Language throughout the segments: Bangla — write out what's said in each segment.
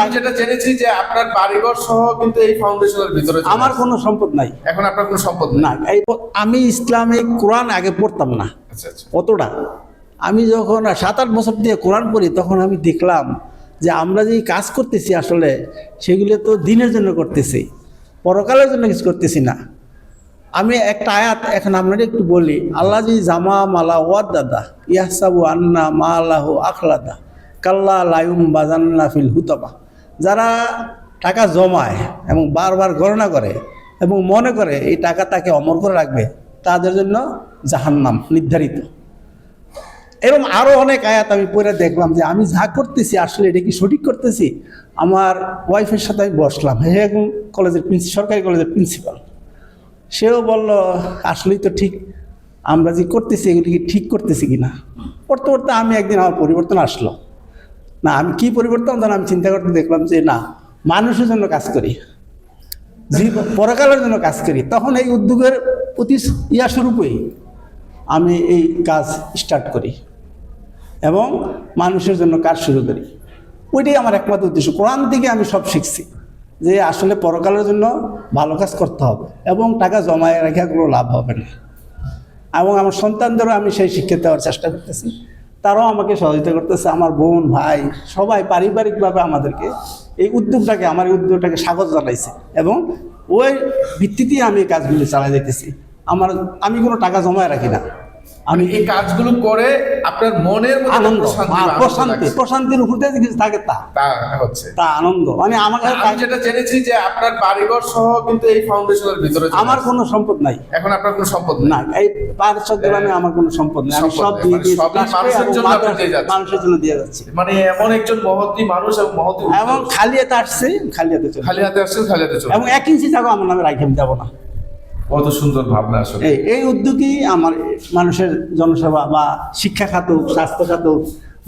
আমি যেটা জেনেছি যে আপনার বাড়িঘর সহ কিন্তু এই ফাউন্ডেশনের ভিতরে আমার কোনো সম্পদ নাই। এখন আপনার কোনো সম্পদ না এই আমি ইসলামিক কোরআন আগে পড়তাম না। আচ্ছা আচ্ছা। অতটা। আমি যখন সাত আট বছর দিয়ে কোরআন পড়ি তখন আমি দেখলাম যে আমরা যে কাজ করতেছি আসলে সেগুলো তো দিনের জন্য করতেছি পরকালের জন্য কিছু করতেছি না। আমি একটা আয়াত এখন আপনাদের একটু বলি আল্লাহ জি জামা মালা ওয়াদ দাদা ইয়াসাবু আন্না মা আল্লাহ আখলাদা কাল্লা লায়ুম বাজান্না ফিল হুতবা। যারা টাকা জমায় এবং বারবার গণনা করে এবং মনে করে এই টাকা তাকে অমর করে রাখবে, তাদের জন্য জাহান্নাম নির্ধারিত। এরকম আরও অনেক আয়াত আমি পড়ে দেখলাম যে আমি যা করতেছি, আসলে এটা কি সঠিক করতেছি? আমার ওয়াইফের সাথে আমি বসলাম। হ্যাঁ এখন কলেজের সরকারি কলেজের প্রিন্সিপাল সেও বলল, আসলেই তো ঠিক। আমরা যে করতেছি, এগুলি কি ঠিক করতেছি কি না পড়তে পড়তে আমি একদিন আমার পরিবর্তন আসলো। না, আমি কি পরিবর্তন? তখন আমি চিন্তা করতে দেখলাম যে না, মানুষের জন্য কাজ করি, জীব- পরকালের জন্য কাজ করি, তখন এই উদ্যোগের প্রতি ইয়া স্বরূপই আমি এই কাজ স্টার্ট করি এবং মানুষের জন্য কাজ শুরু করি। ওইটাই আমার একমাত্র উদ্দেশ্য। কোরআন থেকে আমি সব শিখছি যে আসলে পরকালের জন্য ভালো কাজ করতে হবে এবং টাকা জমায়ে রেখে, কোনো লাভ হবে না। এবং আমার সন্তানদেরও আমি সেই শিক্ষা দেওয়ার চেষ্টা করতেছি। তারাও আমাকে সহযোগিতা করতেছে, আমার বোন, ভাই, সবাই পারিবারিকভাবে আমাদেরকে এই উদ্যোগটাকে, আমার এই উদ্যোগটাকে স্বাগত জানাইছে এবং ওই ভিত্তিতেই আমি এই কাজগুলো চালাই যেতেছি আমার, আমি কোনো টাকা জমায় রাখি না। আমি এই কাজগুলো করে আপনার মনের আনন্দ প্রশান্তি হ্যাঁ। প্রশান্তির উপর দিয়ে কিছু থাকে তা। হচ্ছে। তা আনন্দ। মানে আমার কাছে যেটা জেনেছি যে আপনার বাড়িঘর সহ কিন্তু এই ফাউন্ডেশনের ভিতরে আমার কোনো সম্পদ নাই। এখন আপনার কোনো সম্পদ না এই পাঁচ গ্রামে আমার কোনো সম্পদ নেই। আমি সব। দিয়ে মানে দিয়েছি মানুষের জন্য। মানুষের জন্য দিয়ে যাচ্ছি। মানে এমন একজন মহতি মানুষ এবং মহতি এবং খালি হাতে আসছে খালি হাতে চলে খালি হাতে আসছেন খালি হাতে চলে এবং এক ইঞ্চি জায়গা আমার নামে রাখে আমি যাব না। কত সুন্দর ভাবনা আসলে। এই উদ্যোগই আমার মানুষের জনসেবা বা শিক্ষা খাত হোক স্বাস্থ্য খাত হোক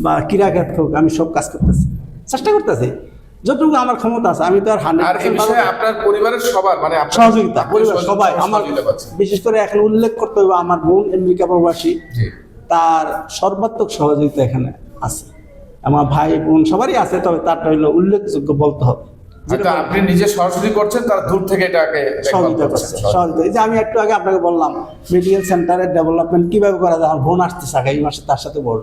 বা ক্রীড়া খাত হোক আমি সব কাজ করতেছি। চেষ্টা করতেছি। যতটুকু আমার ক্ষমতা আছে আমি তো আর হান্ড্রেড আপনার পরিবারের সবার মানে সহযোগিতা পরিবার সবাই। আমার বিশেষ করে এখন উল্লেখ করতে হবে আমার বোন আমেরিকা প্রবাসী। তার সর্বাত্মক সহযোগিতা এখানে আছে। আমার ভাই বোন সবারই আছে তবে তারটা হইল উল্লেখযোগ্য বলতে হবে। হয়তো আপনি নিজে সরাসরি করছেন তার দূর থেকে এটাকে সহযোগিতা করছে সহযোগিতা এই যে আমি একটু আগে আপনাকে বললাম মেডিকেল সেন্টারের ডেভেলপমেন্ট কীভাবে করা যায়? আমার বোন আসতেছে আগে এই মাসে তার সাথে বড়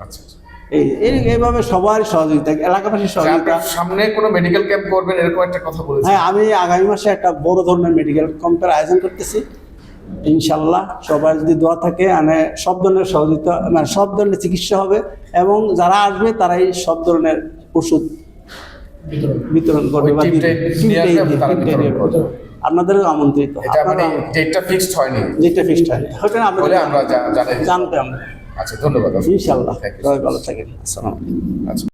আচ্ছা আচ্ছা। এই এই- এইভাবে সবার সহযোগিতা এলাকাবাসীর সহযোগিতা। সামনে কোনো মেডিকেল ক্যাম্প করবেন এরকম একটা কথা বলেছেন। হ্যাঁ আমি আগামী মাসে একটা বড় ধরনের মেডিকেল ক্যাম্পের আয়োজন করতেছি। ইনশাল্লাহ সবার যদি দোয়া থাকে মানে সব ধরনের সহযোগিতা মানে সব ধরনের চিকিৎসা হবে এবং যারা আসবে তারাই সব ধরনের ওষুধ বিতরণ। করবে বা। আপনাদেরও আমন্ত্রিত। এটা মানে ডেটটা ফিক্সড হয়নি। ডেটটা ফিক্সড হয়নি। আমরা জা- জানতে আমরা আচ্ছা ধন্যবাদ. সবাই ভালো থাকেন। আসসালাম আচ্ছা।